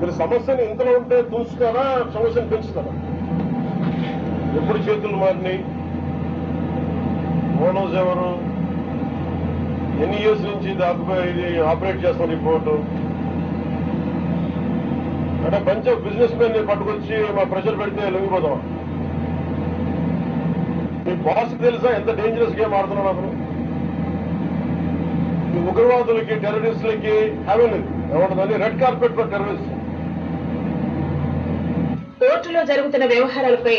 మీరు సమస్యని ఇంతలో ఉంటే దూస్తారా సమస్యను పెంచుతారా? ఎప్పుడు చేతులు మారినాయి? ఓనర్స్ ఎవరు? ఎన్ని ఇయర్స్ నుంచి ఇది ఇది ఆపరేట్ చేస్తాం రిపోర్టు? అంటే బంచ్ ఆఫ్ బిజినెస్ మెన్ పట్టుకొచ్చి మా ప్రెషర్ పెడితే లొంగిపోతాం మీ బాస్ తెలుసా ఎంత డేంజరస్ గేమ్ ఆడుతున్నాడు అతను? ఉగ్రవాదులకి టెర్రరిస్టులకి హ్యావెన్ ఏమంటుందని రెడ్ కార్పెట్ ఫర్ టెర్రరిస్ట్ పోర్టులో జరుగుతున్న వ్యవహారాలపై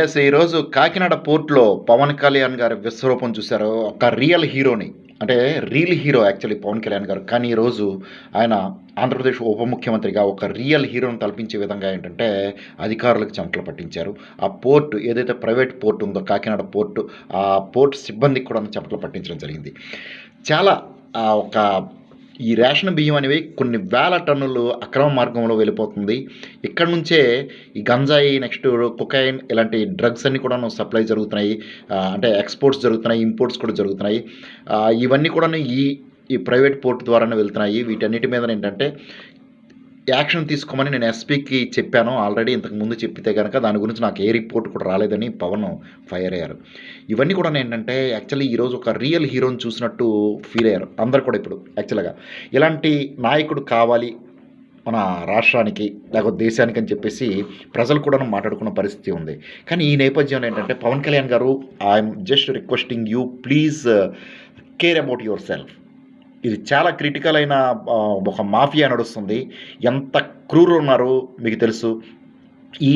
ఎస్ ఈరోజు కాకినాడ పోర్ట్లో పవన్ కళ్యాణ్ గారి విశ్వరూపం చూశారు. ఒక రియల్ హీరోని అంటే real hero actually Pawan Kalyan garu. కానీ ఈరోజు ఆయన ఆంధ్రప్రదేశ్ ఉప ముఖ్యమంత్రిగా ఒక రియల్ హీరోను తలపించే విధంగా ఏంటంటే అధికారులకు చెమటలు పట్టించారు. ఆ పోర్టు ఏదైతే ప్రైవేట్ పోర్టు ఉందో కాకినాడ పోర్టు ఆ పోర్టు సిబ్బందికి కూడా చెమటలు పట్టించడం జరిగింది. చాలా ఒక ఈ రేషన్ బియ్యం అనేవి కొన్ని వేల టన్నులు అక్రమ మార్గంలో వెళ్ళిపోతుంది. ఇక్కడ నుంచే ఈ గంజాయి నెక్స్ట్ కుకైన్ ఇలాంటి డ్రగ్స్ అన్నీ కూడా సప్లై జరుగుతున్నాయి. అంటే ఎక్స్పోర్ట్స్ జరుగుతున్నాయి ఇంపోర్ట్స్ కూడా జరుగుతున్నాయి. ఇవన్నీ కూడా ఈ ఈ ప్రైవేట్ పోర్ట్ ద్వారానే వెళ్తున్నాయి. వీటన్నిటి మీద ఏంటంటే యాక్షన్ తీసుకోమని నేను ఎస్పీకి చెప్పాను. ఆల్రెడీ ఇంతకు ముందు చెప్పితే కనుక దాని గురించి నాకు ఏ రిపోర్ట్ కూడా రాలేదని పవన్ ఫైర్ అయ్యారు. ఇవన్నీ కూడా ఏంటంటే యాక్చువల్లీ ఈరోజు ఒక రియల్ హీరోని చూసినట్టు ఫీల్ అయ్యారు. అందరు కూడా ఇప్పుడు యాక్చువల్గా. ఇలాంటి నాయకుడు కావాలి మన రాష్ట్రానికి లేకపోతే దేశానికి అని చెప్పేసి ప్రజలు కూడా మాట్లాడుకున్న పరిస్థితి ఉంది. కానీ ఈ నేపథ్యంలో ఏంటంటే Pawan Kalyan garu I'm just requesting you please care about yourself. ఇది చాలా క్రిటికల్ అయిన ఒక మాఫియా నడుస్తుంది. ఎంత క్రూరు ఉన్నారో మీకు తెలుసు. ఈ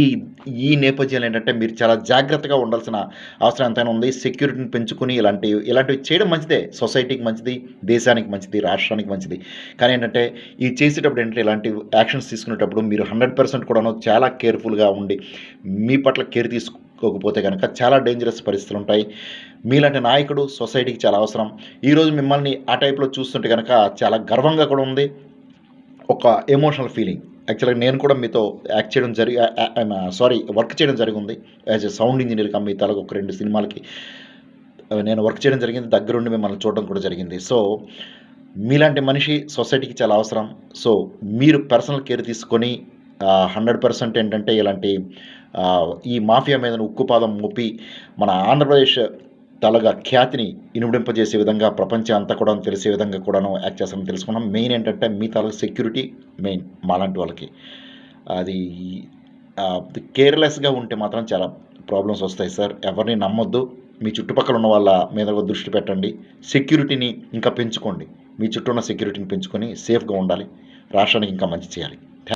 ఈ నేపథ్యంలో ఏంటంటే మీరు చాలా జాగ్రత్తగా ఉండాల్సిన అవసరం ఎంతైనా ఉంది. సెక్యూరిటీని పెంచుకుని ఇలాంటి ఇలాంటివి చేయడం మంచిదే. సొసైటీకి మంచిది దేశానికి మంచిది రాష్ట్రానికి మంచిది. కానీ ఏంటంటే ఇది చేసేటప్పుడు ఏంటంటే ఇలాంటి యాక్షన్స్ తీసుకునేటప్పుడు మీరు హండ్రెడ్ పర్సెంట్ కూడాను చాలా కేర్ఫుల్గా ఉండి మీ పట్ల కేర్ తీసుకు తీసుకోకపోతే కనుక చాలా డేంజరస్ పరిస్థితులు ఉంటాయి. మీలాంటి నాయకుడు సొసైటీకి చాలా అవసరం. ఈరోజు మిమ్మల్ని ఆ టైప్లో చూస్తుంటే కనుక చాలా గర్వంగా కూడా ఉంది. ఒక ఎమోషనల్ ఫీలింగ్ యాక్చువల్గా నేను కూడా మీతో యాక్ట్ చేయడం జరిగి సారీ వర్క్ చేయడం జరిగింది. యాజ్ ఎ సౌండ్ ఇంజనీర్గా మీ తలకు ఒక రెండు సినిమాలకి. నేను వర్క్ చేయడం జరిగింది. దగ్గరుండి మిమ్మల్ని చూడడం కూడా జరిగింది. సో మీలాంటి మనిషి సొసైటీకి చాలా అవసరం. సో మీరు పర్సనల్ కేర్ తీసుకొని హండ్రెడ్ పర్సెంట్ ఏంటంటే ఇలాంటి ఈ మాఫియా మీద ఉక్కుపాదం మోపి మన ఆంధ్రప్రదేశ్ తలగా ఖ్యాతిని ఇనుడింపజేసే విధంగా ప్రపంచం అంతా కూడా తెలిసే విధంగా కూడాను యాక్ట్ చేస్తామని తెలుసుకున్నాం. మెయిన్ ఏంటంటే మీ తల సెక్యూరిటీ మెయిన్ మాలాంటి వాళ్ళకి. అది కేర్లెస్గా ఉంటే మాత్రం చాలా ప్రాబ్లమ్స్ వస్తాయి సార్. ఎవరిని నమ్మొద్దు. మీ చుట్టుపక్కల ఉన్న వాళ్ళ మీద దృష్టి పెట్టండి. సెక్యూరిటీని ఇంకా పెంచుకోండి. మీ చుట్టూ ఉన్న సెక్యూరిటీని పెంచుకొని సేఫ్గా ఉండాలి. రాష్ట్రానికి ఇంకా మంచి చేయాలి.